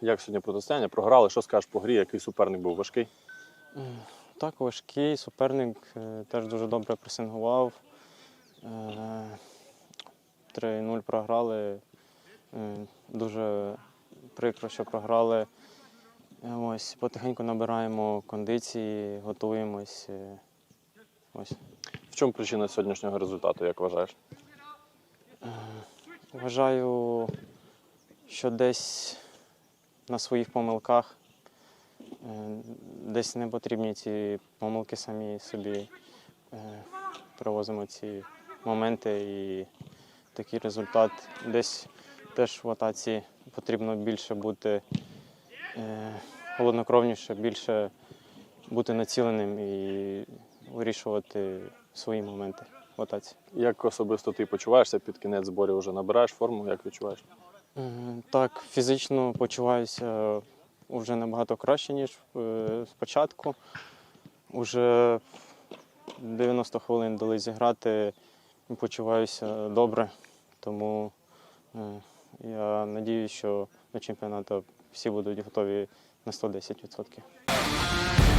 Як сьогодні протистояння? Програли, що скажеш по грі, який суперник був важкий? Так, важкий суперник е, теж дуже добре пресингував. Е, 3-0 програли. Е, Дуже прикро, що програли. Е, Ось, потихеньку набираємо кондиції, готуємось. е, Ось. В чому причина сьогоднішнього результату, як вважаєш? Вважаю, що десь на своїх помилках, е, десь не потрібні ці помилки самі собі. е, Привозимо ці моменти і такий результат. Десь теж в атаці потрібно більше бути е, холоднокровніше, більше бути націленим і вирішувати свої моменти в атаці. Як особисто ти почуваєшся під кінець зборів? Вже набираєш форму, як відчуваєш? Е, Так, фізично почуваюся вже набагато краще, ніж е, спочатку. Уже 90 хвилин дали зіграти, почуваюся добре. Тому е, я сподіваюся, що до чемпіонату всі будуть готові на 110%.